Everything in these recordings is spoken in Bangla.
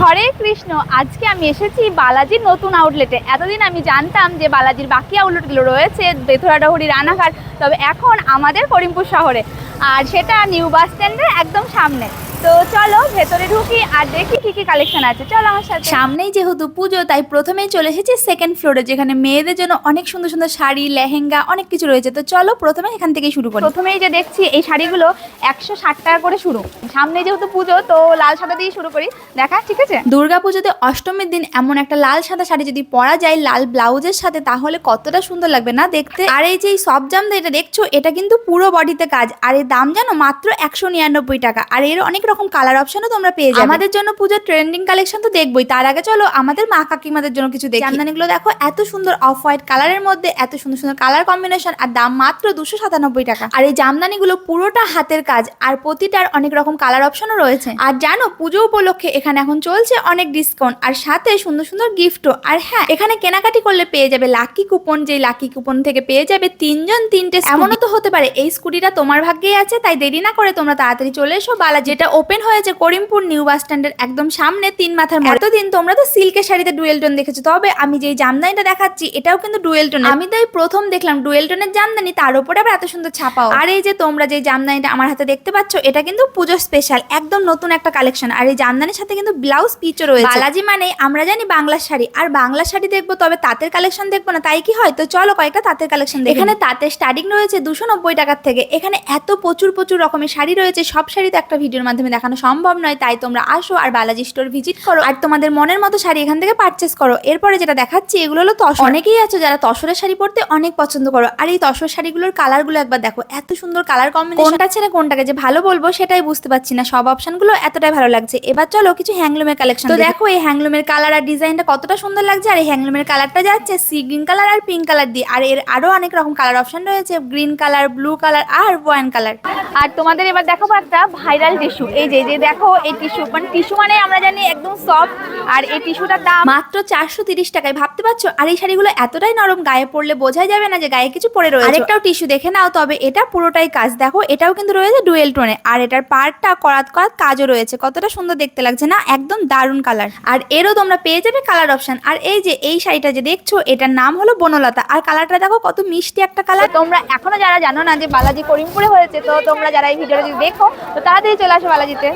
হরে কৃষ্ণ, আজকে আমি এসেছি বালাজির নতুন আউটলেটে এতদিন আমি জানতাম যে বালাজির বাকি আউটলেটগুলো রয়েছে, বেথুরাডাহুড়ি, রানাঘাট, তবে এখন আমাদের করিমপুর শহরে। আর সেটা নিউ বাস স্ট্যান্ডের একদম সামনে। তো চলো ভেতরে ঢুকি আর দেখি কি কি কালেকশন আছে। চলো আমার সাথে। সামনেই যেহেতু পুজো তাই প্রথমেই চলে এসেছি সেকেন্ড ফ্লোরে যেখানে মেয়েদের জন্য অনেক সুন্দর সুন্দর শাড়ি লেহেঙ্গা অনেক কিছু রয়েছে। তো চলো প্রথমে এখান থেকেই শুরু করি। প্রথমেই যে দেখছি এই শাড়িগুলো একশো ষাট টাকা করে শুরু। সামনে যেহেতু পুজো তো লাল সাদা দিয়ে শুরু করি। দেখা ঠিক আছে? দুর্গা পুজোতে অষ্টমীর দিন এমন একটা লাল সাদা শাড়ি যদি পরা যায় লাল ব্লাউজের সাথে তাহলে কতটা সুন্দর লাগবে না দেখতে? আর এই যে সব জামদা এটা দেখছ এটা কিন্তু পুরো বডিতে কাজ। আর এর দাম জানো মাত্র একশো নিরানব্বই টাকা। আর এর অনেক রকম কালার অপশনও তোমরা পেয়ে যাবে। আমাদের জন্য পুজোর ট্রেন্ডিং কালেকশন তো দেখবই। তার আগে চলো আমাদের মা কাকিমাদের জন্য কিছু দেখি। জামদানিগুলো দেখো এত সুন্দর অফ হোয়াইট কালারের মধ্যে এত সুন্দর সুন্দর কালার কম্বিনেশন আর দাম মাত্র দুশো সাতানব্বই টাকা। আর এই জামদানিগুলো পুরোটা হাতের কাজ আর প্রতিটার অনেক রকম কালার অপশনও রয়েছে। আর জানো পুজো উপলক্ষে এখানে এখন চলছে অনেক ডিসকাউন্ট আর সাথে সুন্দর সুন্দর গিফটও আর হ্যাঁ এখানে কেনাকাটি করলে পেয়ে যাবে লাকি কুপন যে লাকি কুপন থেকে পেয়ে যাবে তিনজন তিনটে এমনও তো হতে পারে এই স্কুটিটা তোমার ভাগ্যেই আছে তাই দেরি না করে তোমরা তাড়াতাড়ি চলে এসো বালা যেটা ওপেন হয়েছে করিমপুর নিউ বাস স্ট্যান্ডের একদম সামনে তিন মাথার মোড়। এতদিন তোমরা তো সিল্কের শাড়িতে ডুয়েল টোন দেখেছ তবে আমি যে জামদানিটা দেখাচ্ছি এটাও কিন্তু ডুয়েল টোন আমি তাই প্রথম দেখলাম ডুয়েল টোনের জামদানি তার উপরে আবার এত সুন্দর ছাপাও। আর এই যে তোমরা যে জামদানিটা আমার হাতে দেখতে পাচ্ছ এটা কিন্তু পুজো স্পেশাল একদম নতুন একটা কালেকশন আর এই জামদানির সাথে কিন্তু ব্লাউজ পিচও রয়েছে। বালাজি মানে আমরা জানি বাংলা শাড়ি আর বাংলা শাড়ি দেখব তবে তাঁতের কালেকশন দেখব না তাই কি হয়? তো চলো কয়েকটা তাঁতের কালেকশন এখানে তাঁতের স্টার্টিং রয়েছে দুশো নব্বই টাকার থেকে। এখানে এত প্রচুর প্রচুর রকমের শাড়ি রয়েছে সব শাড়ি তো একটা ভিডিওর মাধ্যমে দেখানো সম্ভব নয় তাই তোমরা আসো আর বালাজি স্টোর ভিজিট করো। আর তোমাদের মনের মতো শাড়ি এখান থেকে পারচেস করো। এরপরে যেটা দেখাচ্ছি এগুলো হলো তসর। অনেকেই আছে যারা তসরের শাড়ি পরতে অনেক পছন্দ করো। আর এই তসর শাড়িগুলোর কালারগুলো একবার দেখো এত সুন্দর কালার কম্বিনেশন কোনটা ছেড়ে কোনটাকে যে ভালো বলব সেটাই বুঝতে পারছি না। সব অপশনগুলো এতটাই ভালো লাগছে। এবার চলো কিছু হ্যাংলুমের কালেকশন তো দেখো। এই হ্যাংলুমের কালার আর ডিজাইনটা কতটা সুন্দর লাগছে আর এই হ্যাংলুমের কালারটা যাচ্ছে সি গ্রিন কালার আর পিঙ্ক কালার দিয়ে। আর এর আরও অনেক রকম কালার অপশন রয়েছে গ্রিন কালার ব্লু কালার আর ওয়াইন কালার আর তোমাদের এবার দেখাবো একটা ভাইরাল টিস্যু এই যে যে দেখো এই টিস্যু মানে টিস্যু মানে আমরা জানি একদম সফট আর এই টিস্যুটার দাম মাত্র চারশো তিরিশ টাকায়। ভাবতে পারছ? আর এই শাড়িগুলো এতটাই নরম গায়ে পড়লে বোঝাই যাবে না যে গায়ে কিছু পরে রয়েছে। আরেকটাও টিস্যু দেখে নাও তবে এটা পুরোটাই কাজ। দেখো এটাও কিন্তু রয়েছে ডুয়েল টোনে আর এটার পার্টটা করাত করাত কাজও রয়েছে। কতটা সুন্দর দেখতে লাগছে না? একদম দারুণ কালার আর এরও তোমরা পেয়ে যাবে কালার অপশন আর এই যে এই শাড়িটা যে দেখছ এটার নাম হলো বনলতা। আর কালারটা দেখো কত মিষ্টি একটা কালার তোমরা এখনও যারা জানো না যে বালাজি করিমপুরে হয়েছে তো তোমরা যারা এই ভিডিওটা যদি দেখো তো তাড়াতাড়ি চলে আসো বালাজিতে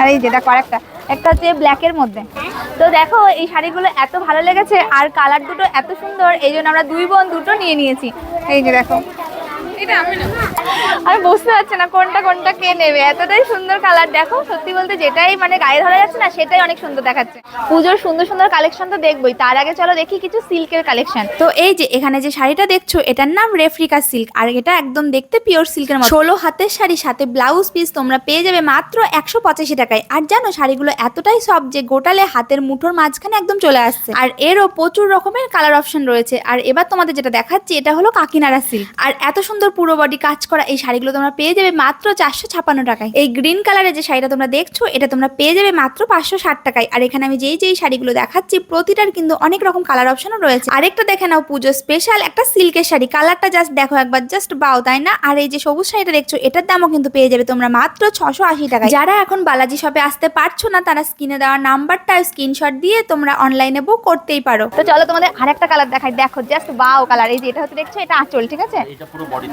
আর এই যে দেখো একটা হচ্ছে ব্ল্যাকের মধ্যে। তো দেখো, এই শাড়িগুলো এত ভালো লেগেছে, আর কালার দুটো এত সুন্দর, এই জন্য আমরা দুই বোন দুটো নিয়ে নিয়েছি। এই যে দেখো। আমি বুঝতে পারছি না কোনটা কোনটা কে নেবে। এতটাই সুন্দর কালার দেখো সত্যি বলতে যেটাই মানে গায়ে ধরা যাচ্ছে না সেটাই অনেক সুন্দর দেখাচ্ছে। পুজোর সুন্দর সুন্দর কালেকশন তো দেখবোই। তার আগে চলো দেখি কিছু সিল্কের কালেকশন তো এই যে এখানে যে শাড়িটা দেখছ এটার নাম রেফ্রিকা সিল্ক আর এটা একদম দেখতে পিওর সিল্কের মতো। ষোলো হাতের শাড়ি সাথে ব্লাউজ পিস তোমরা পেয়ে যাবে মাত্র একশো পঁচাশি টাকায়। আর জানো শাড়িগুলো এতটাই সব যে গোটালে হাতের মুঠোর মাঝখানে একদম চলে আসছে। আর এরও প্রচুর রকমের কালার অপশন রয়েছে। আর এবার তোমাদের যেটা দেখাচ্ছি এটা হলো কাকিনারা সিল্ক আর এত সুন্দর পুরো বডি কাজ করা এই শাড়িগুলো তোমরা পেয়ে যাবে মাত্র চারশো ছাপান্ন টাকায়। এই গ্রিন কালারের যে শাড়িটা তোমরা দেখছ এটা তোমরা পেয়ে যাবে মাত্র পাঁচশো ষাট টাকায়। আর এখানে আমি যেই যেই শাড়িগুলো দেখাচ্ছি প্রতিটার কিন্তু অনেক রকম কালার অপশনও রয়েছে। আরেকটা দেখে নাও পুজো স্পেশাল একটা সিল্কের শাড়ি। কালারটা জাস্ট দেখো একবার জাস্ট বাও তাই না? আর এই যে সবুজ শাড়িটা দেখছ এটার দামও কিন্তু পেয়ে যাবে তোমরা মাত্র ছশো আশি টাকায়। যারা এখন বালাজি শপে আসতে পারছ না তারা স্ক্রিনে দেওয়া নাম্বারটা স্ক্রিনশট দিয়ে তোমরা অনলাইনে বুক করতেই পারো। তো চলো তোমাদের আরেকটা কালার দেখাই। দেখো জাস্ট বাও কালার এই যে এটা হচ্ছে দেখছ এটা আঁচল ঠিক আছে? এটা পুরো হুম,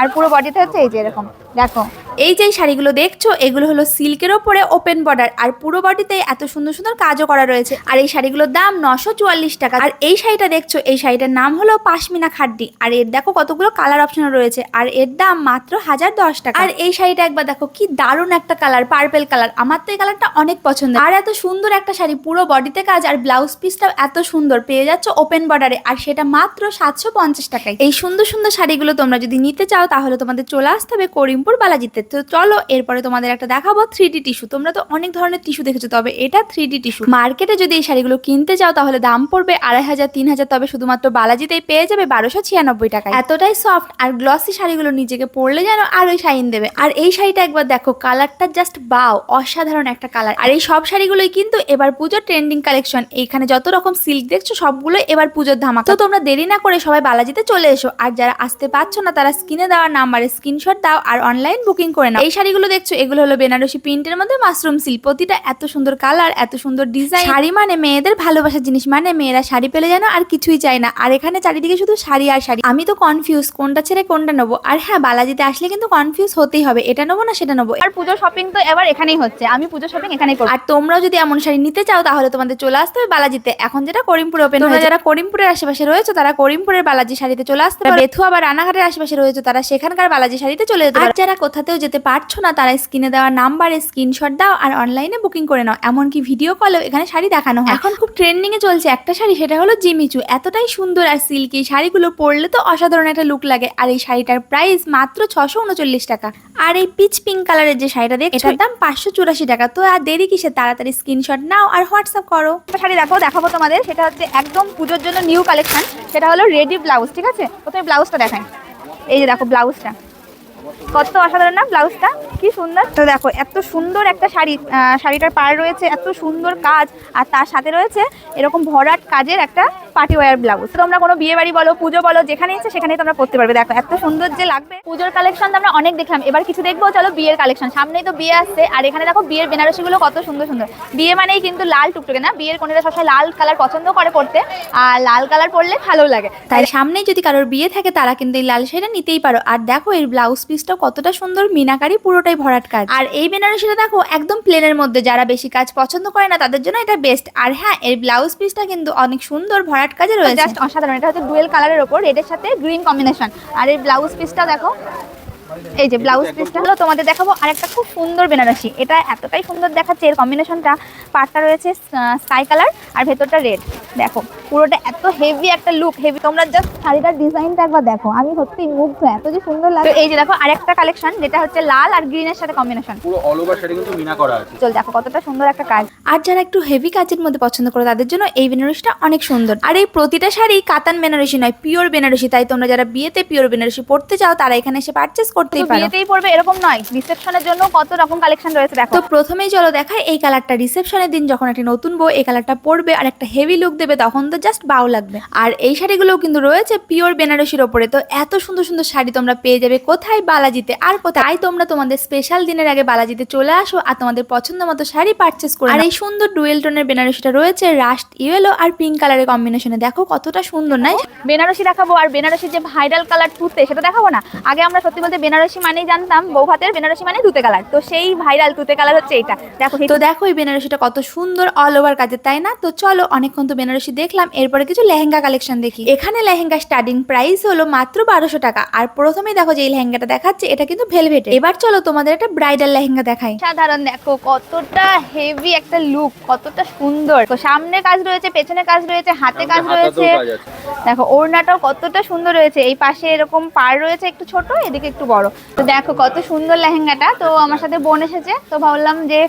আর পুরো বডিতে হচ্ছে এই যে এরকম। দেখো। এই যে শাড়িগুলো দেখছ, এগুলো হলো সিল্কের ওপরে ওপেন বর্ডার আর পুরো বডিতে এত সুন্দর সুন্দর কাজও করা রয়েছে। আর এই শাড়িগুলোর দাম নশো চুয়াল্লিশ টাকা। আর এই শাড়িটা দেখছ, এই শাড়িটার নাম হলো পাশমিনা খাড্ডি। আর এর দেখো কতগুলো কালার অপশন রয়েছে। আর এর দাম মাত্র হাজার দশ টাকা। আর এই শাড়িটা একবার দেখো, কি দারুণ একটা কালার পার্পেল কালার আমার তো এই কালারটা অনেক পছন্দ। আর এত সুন্দর একটা শাড়ি, পুরো বডিতে কাজ। আর ব্লাউজ পিসটাও এত সুন্দর। পেয়ে যাচ্ছ ওপেন বর্ডারে আর সেটা মাত্র সাতশো পঞ্চাশ টাকায়। এই সুন্দর সুন্দর শাড়িগুলো তোমরা যদি নিতে চাও, তাহলে তোমাদের চলে আসতে হবে করিমপুর বালাজিতে। তো চলো, এরপরে তোমাদের একটা দেখাবো থ্রি ডি টিস্যু তোমরা তো অনেক ধরনের টিস্যু দেখেছ, তবে এটা থ্রি ডি টিস্যু মার্কেটে যদি এই শাড়িগুলো কিনতে চাও, তাহলে দাম পড়বে আড়াই হাজার, তিন হাজার, তবে শুধুমাত্র বালাজিতেই পেয়ে যাবে বারোশো ছিয়ানব্বই টাকা এতটাই সফট আর গ্লসি শাড়িগুলো নিজেকে পরলে যেন আরোই শাইন দেবে। আর এই শাড়িটা একবার দেখো কালারটা জাস্ট বাও অসাধারণ একটা কালার আর এই সব শাড়িগুলোই কিন্তু এবার পুজোর ট্রেন্ডিং কালেকশন এইখানে যত রকম সিল্ক দেখছ, সবগুলো এবার পুজোর ধামাকা। তো তোমরা দেরি না করে সবাই বালাজিতে চলে এসো। আর যারা আসতে পারছ না তারা স্ক্রিনে দেওয়া নাম্বারে স্ক্রিনশট দাও আর অনলাইন বুকিং করে নাও। এই শাড়িগুলো দেখছ? এগুলো হলো বেনারসি প্রিন্টের মধ্যে মাশরুম সিল্ক প্রতিটা এত সুন্দর কালার এত সুন্দর ডিজাইন শাড়ি মানে মেয়েদের ভালোবাসার জিনিস। মানে মেয়েরা শাড়ি পেলে যেন আর কিছুই চায় না। আর এখানে চারিদিকে শুধু শাড়ি আর শাড়ি। আমি তো কনফিউজ কোনটা ছেড়ে কোনটা নেব? আর হ্যাঁ বালাজিতে আসলে কিন্তু কনফিউজ হতেই হবে। এটা নেব না সেটা নেব। আর পুজো শপিং তো এবার এখানেই হচ্ছে। আমি পুজো শপিং এখানেই করব। আর তোমরাও যদি এমন শাড়ি নিতে চাও তাহলে তোমাদের চলে আসতে হবে বালাজিতে। এখন যেটা করিমপুর ওপেন যারা করিমপুরের আশেপাশে রয়েছে তারা করিমপুরের বালাজি শাড়িতে চলে আসতে পারো। বেথুয়া বা রানাঘাটের আশেপাশে রয়েছে তারা সেখানকার বালাজি শাড়িতে চলে যেতে পারো। আর যারা কোথাতেও যেতে পারছ না তারা স্ক্রিনে দেওয়া নাম্বারে স্ক্রিনশট দাও আর অনলাইনে বুকিং করে নাও। এমনকি ভিডিও কলেও এখানে শাড়ি দেখানো হয়। এখন খুব ট্রেন্ডিং এ চলছে একটা শাড়ি সেটা হলো জিমিচু এতটাই সুন্দর আর সিল্কি শাড়িগুলো পরলে তো অসাধারণ একটা লুক লাগে। আর এই শাড়িটার প্রাইস মাত্র ছশো উনচল্লিশ টাকা। আর এই পিচ পিঙ্ক কালারের যে শাড়িটা দেখ এটার দাম পাঁচশো চুরাশি টাকা। তো আর দেরি কিসে তাড়াতাড়ি স্ক্রিনশট নাও আর হোয়াটসঅ্যাপ করো। শাড়ি দেখো দেখাবো তোমাদের। সেটা হচ্ছে একদম পুজোর জন্য নিউ কালেকশন সেটা হলো রেডি ব্লাউজ ঠিক আছে? প্রথমে ব্লাউজটা দেখাই। এই যে দেখো ব্লাউজটা। কত অসাধারণ না ব্লাউজটা? কি সুন্দর। তো দেখো, এত সুন্দর একটা শাড়ি শাড়িটার পাড় রয়েছে, এত সুন্দর কাজ, আর তার সাথে রয়েছে এরকম ভরাট কাজের একটা পার্টি ওয়্যার ব্লাউজ। তোমরা কোনো বিয়ে বাড়ি বলো, পুজো বলো, যেখানে ইচ্ছে সেখানেই তোমরা পড়তে পারবে। দেখো, এত সুন্দর যে লাগবে। পুজোর কালেকশন আমরা অনেক দেখলাম। এবার কিছু দেখব, চলো বিয়ের কালেকশন। সামনেই তো বিয়ে আসছে, আর এখানে দেখো বিয়ের বেনারসিগুলো কত সুন্দর সুন্দর। বিয়ে মানেই কিন্তু লাল টুকটুকে না? বিয়ের কোনেরা সবসময় লাল কালার পছন্দ করে পড়তে, আর লাল কালার পরলে ভালো লাগে। তাই সামনেই যদি কারোর বিয়ে থাকে, তারা কিন্তু এই লাল শাড়িটা নিতেই পারো। আর দেখো, এর ব্লাউজ পিসটাও কতটা সুন্দর, মিনাকারি পুরোটাই ভরাট কাজ। আর এই বেনারসিটা দেখো একদম প্লেনের মধ্যে, যারা বেশি কাজ পছন্দ করে না, তাদের জন্য এটা বেস্ট আর হ্যাঁ এর ব্লাউজ পিসটা কিন্তু অনেক সুন্দর ভরাট কাজে রয়েছে। জাস্ট অসাধারণ, এটা হচ্ছে ডুয়েল কালারের ওপর রেডের সাথে গ্রিন কম্বিনেশন আর এই ব্লাউজ পিসটা দেখো এই যে ব্লাউজ পিসটা হলো তোমাদের দেখাবো আর একটা খুব সুন্দর বেনারসি। এটা এতটাই সুন্দর দেখাচ্ছে এর কম্বিনেশনটা পাটটা রয়েছে স্কাই কালার আর ভেতরটা রেড দেখো পুরোটা এত হেভি একটা লুক হেভি তোমরা জাস্ট শাড়িটার ডিজাইনটা একবার দেখো আমি সত্যি মুগ্ধ এত যে সুন্দর লাগে এই যে দেখো আরেকটা কালেকশন যেটা হচ্ছে লাল আর গ্রিনের সাথে কম্বিনেশন পুরো অল ওভার শাড়ি কিন্তু মিনা করা আছে। চল দেখো কতটা সুন্দর একটা কাজ। আর যারা একটু হেভি কাজের মধ্যে পছন্দ করে তাদের জন্য এই বেনারসিটা অনেক সুন্দর। আর এই প্রতিটা শাড়ি কাতান বেনারসি নয় পিওর বেনারসি। তাই তোমরা যারা বিয়েতে পিওর বেনারসি পড়তে চাও তারা এখানে এসে পারচেস করতেই পারো। বিয়েতেই পড়বে এরকম নয়। রিসেপশনের জন্য কত রকম কালেকশন রয়েছে দেখো। তো প্রথমেই চলো দেখাই এই কালারটা রিসেপশনের দিন যখন একটি নতুন বউ এই কালারটা পরবে আর একটা হেভি লুক দেবে তখন তো জাস্ট বাউ লাগবে। আর এই শাড়িগুলোও কিন্তু রয়েছে পিওর বেনারসির ওপরে। তো এত সুন্দর সুন্দর শাড়ি তোমরা পেয়ে যাবে কোথায়? বালাজিতে। আর কোথায়? তোমরা তোমাদের স্পেশাল দিনের আগে বালাজিতে চলে আসো আর তোমাদের পছন্দ মতো শাড়ি পারচেস করো আর এই সুন্দর ডুয়েল টোনের বেনারসিটা রয়েছে রাস্ট ইয়েলো আর পিঙ্ক কালারের কম্বিনেশনে দেখো কতটা সুন্দর নাই? বেনারসি দেখাবো আর বেনারসির যে ভাইরাল কালার তুতে সেটা দেখাবো না? আগে আমরা সত্যি বলতে বেনারসি মানেই জানতাম বৌভাতের বেনারসি মানে তুতে কালার। তো সেই ভাইরাল তুতে কালার হচ্ছে এটা। দেখো তো দেখো এই বেনারসিটা কত সুন্দর অল ওভার কাজের তাই না? তো চলো অনেকক্ষণ তো বেনারসি দেখলাম এরপরে কিছু লেহেঙ্গা কালেকশন দেখি। এখানে লেহেঙ্গা স্টার্টিং প্রাইস হলো মাত্র বারোশো টাকা। আর প্রথমেই দেখো যে এই লেহেঙ্গাটা দেখাচ্ছে এটা কিন্তু ভেলভেটে এবার চলো তোমাদের একটা ব্রাইডাল লেহেঙ্গা দেখাই। সাধারণ দেখো কতটা হেভি একটা লুক কতটা সুন্দর। তো সামনে কাজ রয়েছে পেছনে কাজ রয়েছে হাতে কাজ রয়েছে। দেখো ওড়নাটাও কতটা সুন্দর রয়েছে। এই পাশে এরকম পার রয়েছে একটু ছোট এদিকে একটু বড়। তো দেখো, কত সুন্দর লেহেঙ্গাটা। তো আমার সাথে বোন এসেছে, তো ভাবলাম যে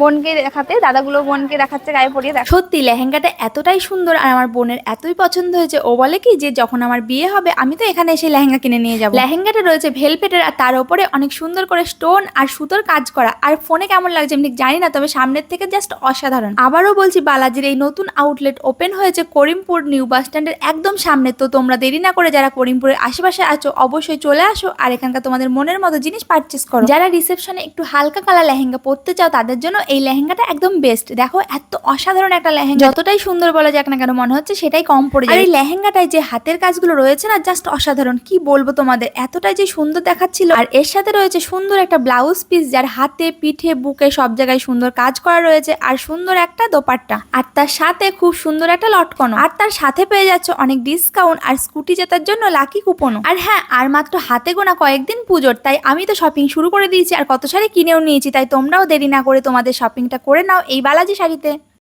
বোনকে দেখাতে, দাদাগুলো বোনকে দেখাচ্ছে, গায়ে পরিয়ে দেখ। সত্যি, লেহেঙ্গাটা এতটাই সুন্দর, আর আমার বোনের এতই পছন্দ হয়েছে। ও বলে কি যে, যখন আমার বিয়ে হবে, আমি তো এখানে এসে লেহেঙ্গা কিনে নিয়ে যাব। লেহেঙ্গাটা রয়েছে ভেলভেটের, আর তার উপরে অনেক সুন্দর করে স্টোন আর সুতোর কাজ করা। আর ফোনে কেমন লাগছে ঠিক জানি না, তবে সামনের থেকে জাস্ট অসাধারণ। আবারও বলছি, বালাজির এই নতুন আউটলেট ওপেন হয়েছে করিমপুর নিউ বাস স্ট্যান্ডের একদম সামনে। তো তোমরা দেরি না করে যারা করিমপুরের আশেপাশে আছো, অবশ্যই চলে আসো, আর এখানকার তোমাদের মনের মতো জিনিস পারচেস করো। যারা রিসেপশনে একটু হালকা কালার লেহেঙ্গা পরতে চাও, তাদের জন্য এই লেহেঙ্গাটা একদম বেস্ট দেখো, এত অসাধারণ একটা লেহেঙ্গা। যতটাই সুন্দর বলা যাক না কেন, মনে হচ্ছে সেটাই কম পড়ে যায় এই লেহেঙ্গাটায় যে হাতের কাজগুলো রয়েছে না জাস্ট অসাধারণ। কি বলব তোমাদের? এতটাই যে সুন্দর দেখাচ্ছিল। আর এর সাথে রয়েছে সুন্দর একটা ব্লাউজ পিস যার হাতে, পিঠে, বুকে সব জায়গায় সুন্দর কাজ করা রয়েছে। আর সুন্দর একটা দোপাট্টা। আর তার সাথে খুব সুন্দর একটা লটকন আর তার সাথে পেয়ে যাচ্ছে অনেক ডিসকাউন্ট আর স্কুটি জেতার জন্য লাকি কুপনও আর হ্যাঁ আর মাত্র হাতে গোনা কয়েকদিন পুজোর, তাই আমি তো শপিং শুরু করে দিয়েছি। আর কত শাড়ি কিনেও নিয়েছি, তাই তোমরাও দেরি না করে তোমাদের শপিংটা করে নাও এই বালাজি শাড়িতে।